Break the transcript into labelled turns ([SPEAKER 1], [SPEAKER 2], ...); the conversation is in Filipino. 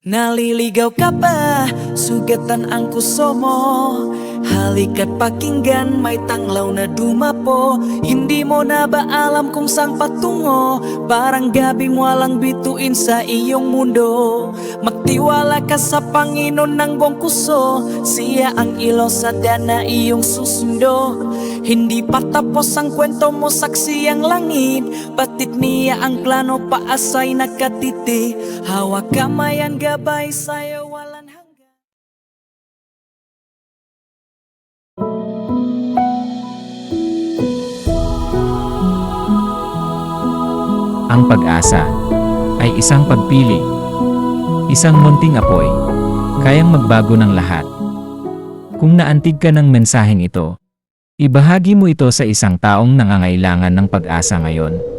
[SPEAKER 1] Naliligaw ka ba? Sugatan ang kuso mo Halika't pakinggan, may tanglaw na dumapo. Hindi mo na ba alam kung saan patungo? Parang gabing walang bituin sa iyong mundo. Magtiwala ka sa Panginoon ng buong kuso Siya ang ilo sa dana iyong susundo. Hindi pa tapos ang kwento mo, saksi ang langit. Batid niya ang plano, paasay nakatiti Hawak kamay ang gabay sa'yo, walang hanggan
[SPEAKER 2] Ang pag-asa ay isang pagpili, isang munting apoy, kayang magbago ng lahat. Kung naantig ka ng mensaheng ito, ibahagi mo ito sa isang taong nangangailangan ng pag-asa ngayon.